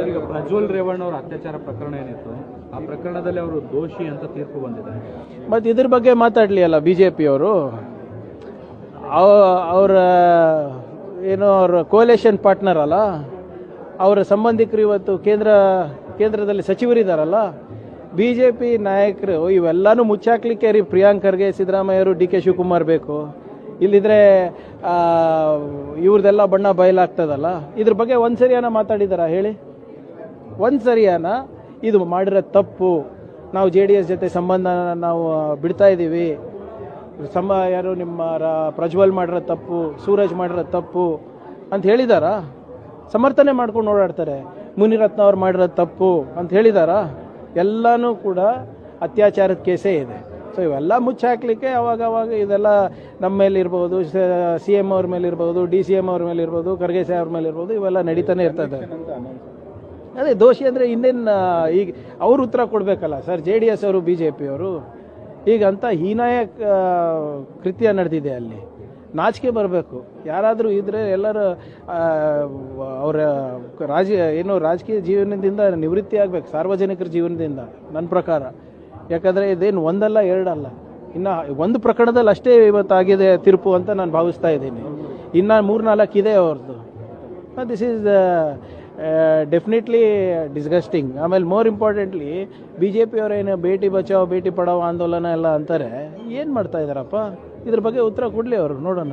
Sir ಈಗ ಪ್ರಜ್ವಲ್ ರೇವಣ್ಣ ಅವರ ಅತ್ಯಾಚಾರ ಪ್ರಕರಣ ಏನಿತ್ತು, ಆ ಪ್ರಕರಣದಲ್ಲಿ ಅವರು ದೋಷಿ ಅಂತ ತೀರ್ಪು ಬಂದಿದೆ. ಮತ್ತು ಇದ್ರ ಬಗ್ಗೆ ಮಾತಾಡಲಿ ಅಲ್ಲ ಬಿ ಜೆ ಪಿಯವರು ಅವರ, ಏನು, ಅವರ ಕೋಲೇಷನ್ ಪಾರ್ಟ್ನರ್ ಅಲ್ಲ? ಅವರ ಸಂಬಂಧಿಕರು ಇವತ್ತು ಕೇಂದ್ರ, ಕೇಂದ್ರದಲ್ಲಿ ಸಚಿವರಿದ್ದಾರಲ್ಲ ಬಿ ಜೆ ಪಿ ನಾಯಕರು, ಇವೆಲ್ಲನೂ ಮುಚ್ಚಾಕ್ಲಿಕ್ಕೆ ರೀ ಪ್ರಿಯಾಂಕ್ ಖರ್ಗೆ ಸಿದ್ದರಾಮಯ್ಯರು, ಡಿ ಕೆ ಶಿವಕುಮಾರ್ ಬೇಕು. ಇಲ್ಲಿದ್ರೆ ಇವ್ರದ್ದೆಲ್ಲ ಬಣ್ಣ ಬಯಲಾಗ್ತದಲ್ಲ? ಇದ್ರ ಬಗ್ಗೆ ಒಂದ್ಸರಿಯಾನ ಮಾತಾಡಿದಾರ ಹೇಳಿ? ಒಂದು ಸರಿಯಾನ ಇದು ಮಾಡಿರೋ ತಪ್ಪು. ನಾವು ಜೆ ಡಿ ಎಸ್ ಜೊತೆ ಸಂಬಂಧ ನಾವು ಬಿಡ್ತಾ ಇದ್ದೀವಿ ಸಮ, ಯಾರು ನಿಮ್ಮ ಪ್ರಜ್ವಲ್ ಮಾಡಿರೋ ತಪ್ಪು, ಸೂರಜ್ ಮಾಡಿರೋ ತಪ್ಪು ಅಂತ ಹೇಳಿದಾರಾ? ಸಮರ್ಥನೆ ಮಾಡ್ಕೊಂಡು ಓಡಾಡ್ತಾರೆ. ಮುನಿರತ್ನ ಅವ್ರು ಮಾಡಿರೋ ತಪ್ಪು ಅಂತ ಹೇಳಿದಾರಾ? ಎಲ್ಲನೂ ಕೂಡ ಅತ್ಯಾಚಾರದ ಕೇಸೇ ಇದೆ. ಸೊ ಇವೆಲ್ಲ ಮುಚ್ಚಾಕ್ಲಿಕ್ಕೆ ಅವಾಗ ಅವಾಗ ಇದೆಲ್ಲ ನಮ್ಮ ಮೇಲೆ ಇರ್ಬೋದು, ಸಿ ಎಂ ಅವ್ರ ಮೇಲೆ ಇರ್ಬೋದು, ಡಿ ಸಿ ಎಂ ಅವ್ರ ಮೇಲೆ ಇರ್ಬೋದು, ಖರ್ಗೆ ಸಾಹೇಬ್ ಅವ್ರ ಮೇಲೆ ಇರ್ಬೋದು, ಇವೆಲ್ಲ ನಡೀತಾನೆ ಇರ್ತದೆ. ಅದೇ ದೋಷಿ ಅಂದರೆ ಇನ್ನೇನು ಈಗ ಅವರು ಉತ್ತರ ಕೊಡಬೇಕಲ್ಲ. ಸರ್, ಜೆ ಡಿ ಎಸ್ ಅವರು, ಬಿ ಜೆ ಪಿಯವರು ಈಗ ಅಂತ ಹೀನಾಯ ಕೃತ್ಯ ನಡೆದಿದೆ ಅಲ್ಲಿ. ನಾಚಿಕೆ ಬರಬೇಕು. ಯಾರಾದರೂ ಇದ್ದರೆ ಎಲ್ಲರೂ ಅವರ ರಾಜ, ಏನು ರಾಜಕೀಯ ಜೀವನದಿಂದ ನಿವೃತ್ತಿ ಆಗಬೇಕು, ಸಾರ್ವಜನಿಕರ ಜೀವನದಿಂದ, ನನ್ನ ಪ್ರಕಾರ. ಯಾಕಂದರೆ ಇದೇನು ಒಂದಲ್ಲ, ಎರಡಲ್ಲ. ಇನ್ನು ಒಂದು ಪ್ರಕರಣದಲ್ಲಿ ಅಷ್ಟೇ ಇವತ್ತಾಗಿದೆ ತೀರ್ಪು ಅಂತ ನಾನು ಭಾವಿಸ್ತಾ ಇದ್ದೀನಿ. ಇನ್ನು ಮೂರು ನಾಲ್ಕು ಇದೆ ಅವ್ರದ್ದು ದಿಸ್ ಈಸ್ ಡೆಫಿನೆಟ್ಲಿ ಡಿಸ್ಗಸ್ಟಿಂಗ್ ಆಮೇಲೆ ಮೋರ್ ಇಂಪಾರ್ಟೆಂಟ್ಲಿ ಬಿ ಜೆ ಏನು ಭೇಟಿ ಬಚಾವ್ ಭೇಟಿ ಪಡಾವ್ ಆಂದೋಲನ ಎಲ್ಲ ಅಂತಾರೆ, ಏನು ಮಾಡ್ತಾ ಇದ್ದಾರಪ್ಪ ಇದ್ರ ಬಗ್ಗೆ ಉತ್ತರ ಕೊಡಲಿ ಅವರು, ನೋಡೋಣ.